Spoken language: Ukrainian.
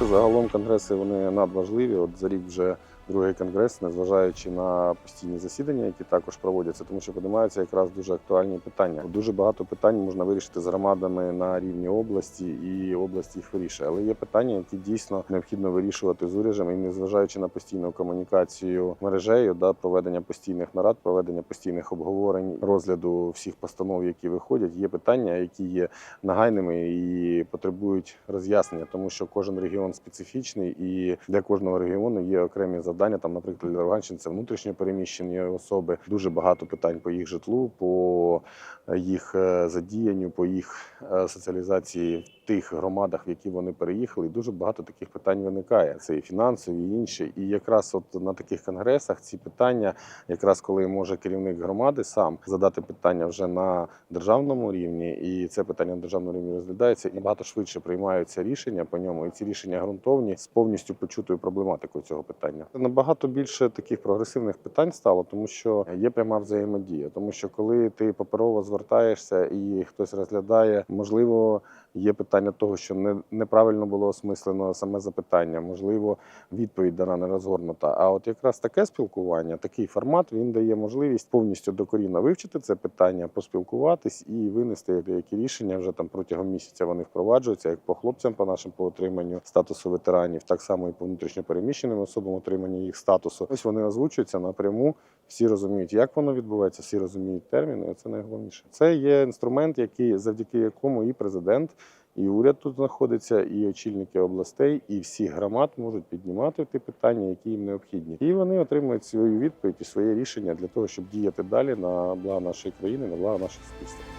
загалом конгреси вони надважливі. От за рік вже другий конгрес, незважаючи на постійні засідання, які також проводяться, тому що піднімаються якраз дуже актуальні питання. Дуже багато питань можна вирішити з громадами на рівні області, і область їх вирішує. Але є питання, які дійсно необхідно вирішувати з урядом, і незважаючи на постійну комунікацію мережею, да, проведення постійних нарад, проведення постійних обговорень, розгляду всіх постанов, які виходять, є питання, які є нагайними і потребують роз'яснення, тому що кожен регіон специфічний, і для кожного регіону є окремі завдання. Там, наприклад, для Луганщини це внутрішньо переміщені особи. Дуже багато питань по їх житлу, по їх е, задіянню, по їх е, соціалізації тих громадах, в які вони переїхали. Дуже багато таких питань виникає. Це і фінансові, і інші. І якраз от на таких конгресах ці питання, якраз коли може керівник громади сам задати питання вже на державному рівні, і це питання на державному рівні розглядається, і набагато швидше приймаються рішення по ньому. І ці рішення ґрунтовні з повністю почутою проблематикою цього питання. Набагато більше таких прогресивних питань стало, тому що є пряма взаємодія. Тому що коли ти паперово звертаєшся і хтось розглядає, можливо. Є питання того, що не, неправильно було осмислено саме запитання, можливо, відповідь дана не розгорнута. А от якраз таке спілкування, такий формат, він дає можливість повністю докорінно вивчити це питання, поспілкуватись і винести деякі рішення. Вже там протягом місяця вони впроваджуються, як по хлопцям, по нашим по отриманню статусу ветеранів, так само і по внутрішньопереміщеним особам отримання їх статусу. Ось вони озвучуються напряму. Всі розуміють, як воно відбувається, всі розуміють терміни. Це найголовніше. Це є інструмент, який завдяки якому і президент. І уряд тут знаходиться, і очільники областей, і всі громад можуть піднімати ті питання, які їм необхідні. І вони отримують свою відповідь і своє рішення для того, щоб діяти далі на благо нашої країни, на благо наших суспільства.